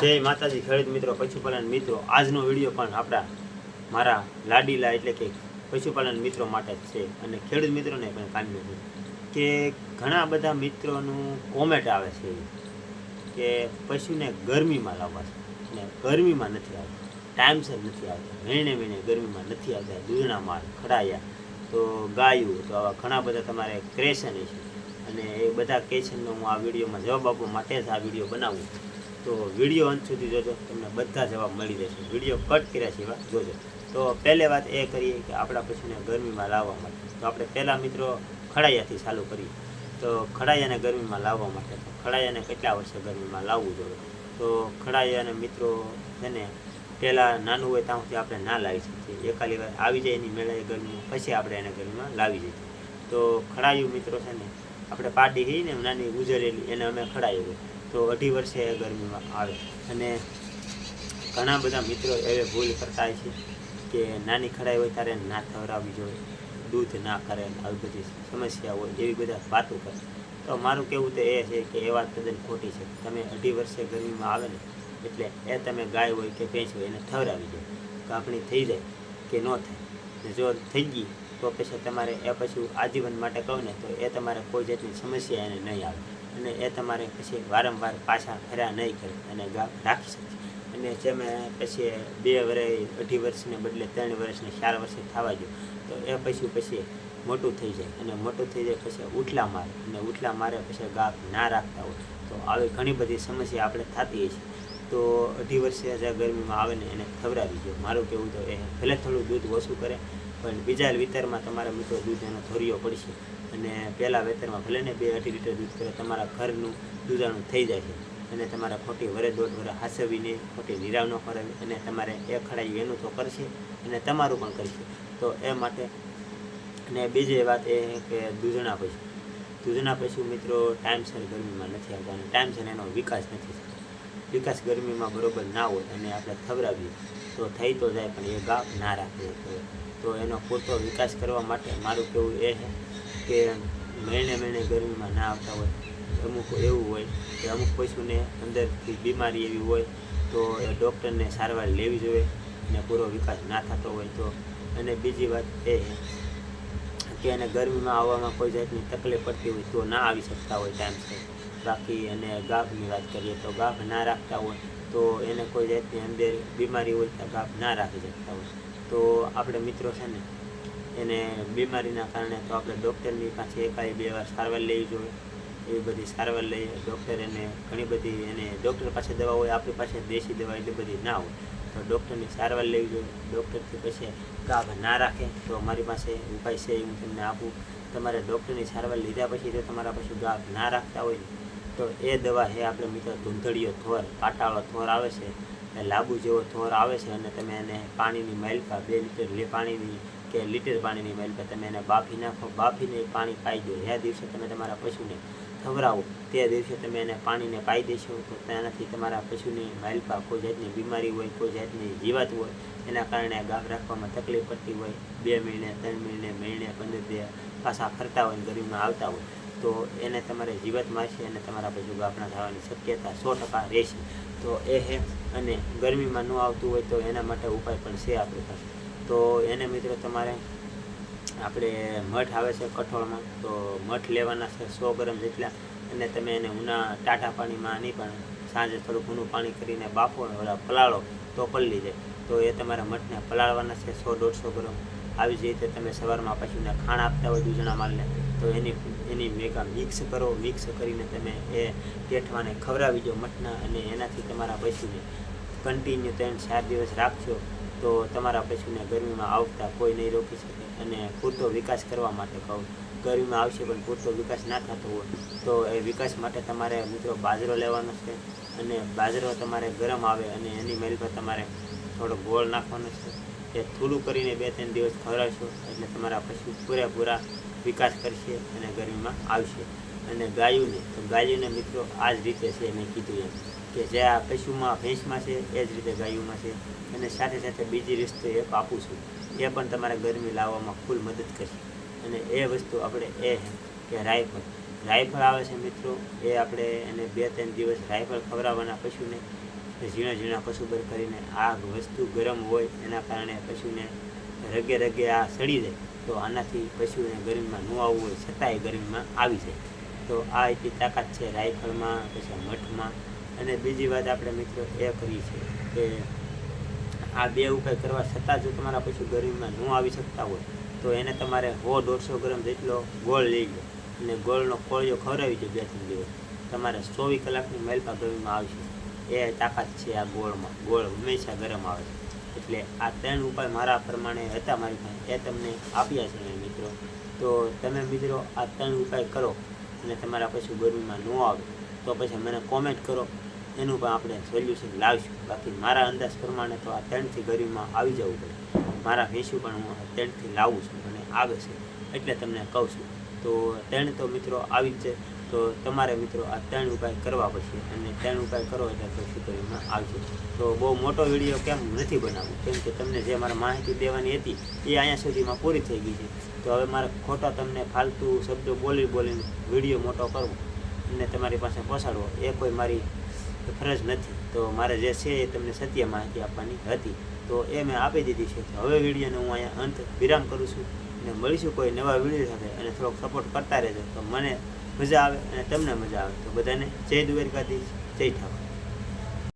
જય માતાજી ખેડૂત મિત્રો, પશુપાલન મિત્રો. આજનો વીડિયો પણ આપણા મારા લાડીલા એટલે કે પશુપાલન મિત્રો માટે જ છે અને ખેડૂત મિત્રોને પણ કામ્યું છે. કે ઘણા બધા મિત્રોનું કોમેન્ટ આવે છે કે પશુને ગરમીમાં લાવવા છે અને ગરમીમાં નથી આવતા. ટાઈમસર નથી આવતા. મહિને મહિને ગરમીમાં નથી આવતા. દૂધના માલ ખડાયા. તો ગાયું, તો આવા ઘણા બધા તમારે ક્રેશન છે. અને એ બધા ક્રેશનનો હું આ વિડીયોમાં જવાબ આપવા માટે જ આ વીડિયો બનાવું. તો વીડિયો અંત સુધી જોજો, તમને બધા જવાબ મળી જશે વીડિયો કટ કર્યા સિવાય જોજો. તો પહેલી વાત એ કરીએ કે આપણા પશુને ગરમીમાં લાવવા માટે. તો આપણે પહેલાં મિત્રો ખડાયાથી ચાલુ કરીએ. તો ખડાયાને ગરમીમાં લાવવા માટે ખડાયાને કેટલા વર્ષે ગરમીમાં લાવવું જોઈએ? તો ખડાયાને મિત્રો છે ને, પહેલાં નાનું હોય ત્યાં સુધી આપણે ના લાવી શકીએ. એકાલી વાર આવી જાય એની મેળાએ ગરમી, પછી આપણે એને ગરમીમાં લાવી જઈએ. તો ખડાયું મિત્રો છે ને, આપણે પાડી ગઈ ને નાની ગુજરેલી, એને અમે ખડાયું હોય. તો અઢી વર્ષે એ ગરમીમાં આવે. અને ઘણા બધા મિત્રો એવે ભૂલ કરતા હોય છે કે નાની ખડાઈ હોય ત્યારે ના થવરાવવી જોઈએ, દૂધ ના કરે, આવી બધી સમસ્યા હોય એવી બધા વાતો કરે. તો મારું કહેવું તો એ છે કે એ વાત તદ્દન ખોટી છે. તમે અઢી વર્ષે ગરમીમાં આવે ને, એટલે એ તમે ગાય હોય કે ભેંસ હોય એને ઠવરાવી જાય કાપણી થઈ જાય કે ન થાય. જો થઈ ગઈ, તો પછી તમારે એ પછી આજીવન માટે કહું ને, તો એ તમારે કોઈ જાતની સમસ્યા એને નહીં આવે. અને એ તમારે પછી વારંવાર પાછા ફેર્યા નહીં કરે અને ગા રાખી શકશે અને જેમે પછી બે વર્ષ અઢી વર્ષને બદલે ત્રણ વર્ષને ચાર વર્ષે થવા જો તો એ પછી પછી મોટું થઈ જાય. અને મોટું થઈ જાય પછી ઉઠલા મારે. અને ઉઠલા મારે પછી ગા ના રાખતા હોય. તો આવી ઘણી બધી સમસ્યા આપણે થતી છે. તો અઢી વર્ષે જે ગરમીમાં આવે ને એને ખવડાવી દો મારું કહેવું તો એ ભલે થોડું દૂધ ઓછું કરે પણ બીજા વિતરમાં તમારા મિત્રો દૂધ એનો ધોરિયો પડશે. અને પહેલાં વેતરમાં ભલે ને બે અઢી લીટર દૂધ કરે, તમારા ઘરનું દૂધાણું થઈ જાય છે. અને તમારે ખોટી વરે દોઢ વરે હાસવીને ખોટી નિરાવ ન કરાવી અને તમારે એ ખડાયું એનું તો કરશે અને તમારું પણ કરશે. તો એ માટે અને બીજી વાત એ કે દૂધણા પશુ. દૂધણા પશુ મિત્રો ટાઈમસર ગરમીમાં નથી આવતા અને ટાઈમસર એનો વિકાસ નથી થતો. વિકાસ ગરમીમાં બરોબર ના હોય અને આપણે ખવડાવીએ તો થઈ તો જાય પણ એ ગાપ ના રાખે. તો એનો પૂરતો વિકાસ કરવા માટે મારું કહેવું એ છે કે મહિને મહિને ગરમીમાં ના આવતા હોય. અમુક એવું હોય કે અમુક પશુને અંદરથી બીમારી એવી હોય તો એ ડૉક્ટરને સારવાર લેવી જોઈએ અને પૂરો વિકાસ ના થતો હોય તો. અને બીજી વાત એ કે એને ગરમીમાં આવવામાં કોઈ જાતની તકલીફ પડતી હોય તો ના આવી શકતા હોય ટાઈમસર બાકી અને ગાભની વાત કરીએ તો ગાભ ના રાખતા હોય તો એને કોઈ જાતની અંદર બીમારી હોય તો ગાભ ના રાખી શકતા હોય. તો આપણે મિત્રો છે ને, એને બીમારીના કારણે તો આપણે ડૉક્ટરની પાસે એકાએ બે વાર સારવાર લેવી જોઈએ. એવી બધી સારવાર લઈએ. ડૉક્ટર એને ઘણી બધી, એને ડૉક્ટર પાસે દવા હોય, આપણી પાસે દેશી દવા એટલી બધી ના હોય. તો ડૉક્ટરની સારવાર લેવી જોઈએ. ડૉક્ટરથી પછી ગાભ ના રાખે, તો મારી પાસે ઉપાય છે એ હું તમને આપું. તમારે ડૉક્ટરની સારવાર લીધા પછી જો તમારા પછી ગાભ ના રાખતા હોય તો એ દવા એ આપણે મિત્રો ધૂંધળીઓ થોર કાંટાળો થોર આવે છે એ લાબુ જેવો થોર આવે છે અને તમે એને પાણીની માઇલકા બે લીટર પાણીની કે લીટર પાણીની માઇલકા તમે એને બાફી નાખો, બાફીને પાણી પાઈ દો. જે દિવસે તમે તમારા પશુને ખવડાવો, તે દિવસે તમે એને પાણીને પાઈ દેશો તો તેનાથી તમારા પશુની માઇલપા કોઈ જાતની બીમારી હોય, કોઈ જાતની જીવાત હોય, એના કારણે ગાભ રાખવામાં તકલીફ પડતી હોય, બે મહિને, ત્રણ મહિને મહિને, પંદર દે પાછા ફરતા હોય ગરીબમાં આવતા હોય, તો એને તમારે જીવત મારશે અને તમારા બાજુ ગાફણા થવાની શક્યતા સો ટકા રહેશે. તો એ હે, અને ગરમીમાં ન આવતું હોય તો એના માટે ઉપાય પણ છે આપણી પાસે. તો એને મિત્રો તમારે આપણે મઠ આવે છે કઠોળમાં, તો મઠ લેવાના છે સો ગ્રામ જેટલા, અને તમે એને ઉના ટાટા પાણીમાં નહીં પણ સાંજે થોડુંક ઊનું પાણી કરીને બાફો પલાળો તો પલળી જાય. તો એ તમારા મઠને પલાળવાના છે સો દોઢસો ગ્રામ. આવી જ રીતે તમે સવારમાં પશુને ખાણ આપતા હોય દૂધના માલને, તો એની એની મેગા મિક્સ કરો, મિક્સ કરીને તમે એ પેઠવાને ખવડાવી દો મઠના અને એનાથી તમારા પશુને કન્ટિન્યુ ત્રણ ચાર દિવસ રાખશો તો તમારા પશુને ગરમીમાં આવતા કોઈ નહીં રોકી શકે અને પૂરતો વિકાસ કરવા માટે કહું. ગરમીમાં આવશે પણ પૂરતો વિકાસ ના થતો હોય, તો એ વિકાસ માટે તમારે મિત્રો બાજરો લેવાનો છે અને બાજરો તમારે ગરમ આવે અને એની મેલ પર તમારે થોડો ગોળ નાખવાનો છે. એ થોડું કરીને બે ત્રણ દિવસ ખવડાવશો એટલે તમારા પશુ પૂરેપૂરા વિકાસ કરશે અને ગરમીમાં આવશે. અને ગાયુંને, તો ગાયોને મિત્રો આ જ રીતે છે મેં કીધું એમ કે જે આ પશુમાં, ભેંસમાં છે, એ જ રીતે ગાયુંમાં છે. અને સાથે સાથે બીજી વસ્તુ એક આપું છું, એ પણ તમારે ગરમી લાવવામાં ફૂલ મદદ કરશે. અને એ વસ્તુ આપણે એ કે રાયફળ. રાયફળ આવે છે મિત્રો, એ આપણે એને બે ત્રણ દિવસ રાયફળ ખવડાવવાના પશુને ઝીણા ઝીણા કસુબર કરીને આ વસ્તુ ગરમ હોય એના કારણે પશુને રગે રગે આ સડી જાય. તો આનાથી પશુને ગરમીમાં ન આવવું હોય, છતાંય ગરમીમાં આવી જાય. તો આ એટલી તાકાત છે રાયફળમાં, પછી મઠમાં. અને બીજી વાત આપણે મિત્રો એ કરી છે કે આ બે ઉપાય કરવા છતાં જો તમારા પશુ ગરમીમાં ન આવી શકતા હોય, તો એને તમારે સો દોઢસો ગ્રામ જેટલો ગોળ લઈ લો. અને ગોળનો કોળિયો ખવડાવી દો બે, ત્રણ દિવસ. તમારે ચોવીસ કલાકની માઇલમાં ગરમીમાં આવશે એ તાકાત છે આ ગોળમાં. ગોળ હંમેશા ગરમ આવે છે. એટલે આ ત્રણ ઉપાય મારા પ્રમાણે હતા મારી પાસે. એ તમને આપ્યા છે મેં મિત્રો. તો તમે મિત્રો આ ત્રણ ઉપાય કરો અને તમારા પછી ગરમીમાં ન આવે. તો પછી મને કોમેન્ટ કરો. એનું પણ આપણે સોલ્યુશન લાવીશું. બાકી મારા અંદાજ પ્રમાણે તો આ ત્રણથી ગરમીમાં આવી જવું પડે. મારા ભેંસું પણ હું ત્રણથી લાવું છું અને આવે છે. એટલે તમને કહું છું. તો ત્રણ તો મિત્રો આવી જ છે. તો તમારે મિત્રો આ ત્રણ ઉપાય કરવા પડશે અને ત્રણ ઉપાય કરો એટલે તો ગરમીમાં આવશે. તો બહુ મોટો વીડિયો કેમ નથી બનાવવું? કેમ કે તમને જે મારે માહિતી દેવાની હતી એ અહીંયા સુધીમાં પૂરી થઈ ગઈ છે. તો હવે મારે ખોટા તમને ફાલતુ શબ્દો બોલી બોલીને વીડિયો મોટો કરવો અને તમારી પાસે પહોંચાડવો, એ કોઈ મારી ફરજ નથી. તો મારે જે છે એ તમને સત્ય માહિતી આપવાની હતી. તો એ મેં આપી દીધી છે. હવે વિડીયોને હું અહીંયા અંત વિરામ કરું છું અને મળીશું કોઈ નવા વીડિયો સાથે અને થોડોક સપોર્ટ કરતા રહેજો. તો મને મજા આવે અને તમને મજા આવે. તો બધાને જય દ્વારકાધીશ જય ઠાકોર.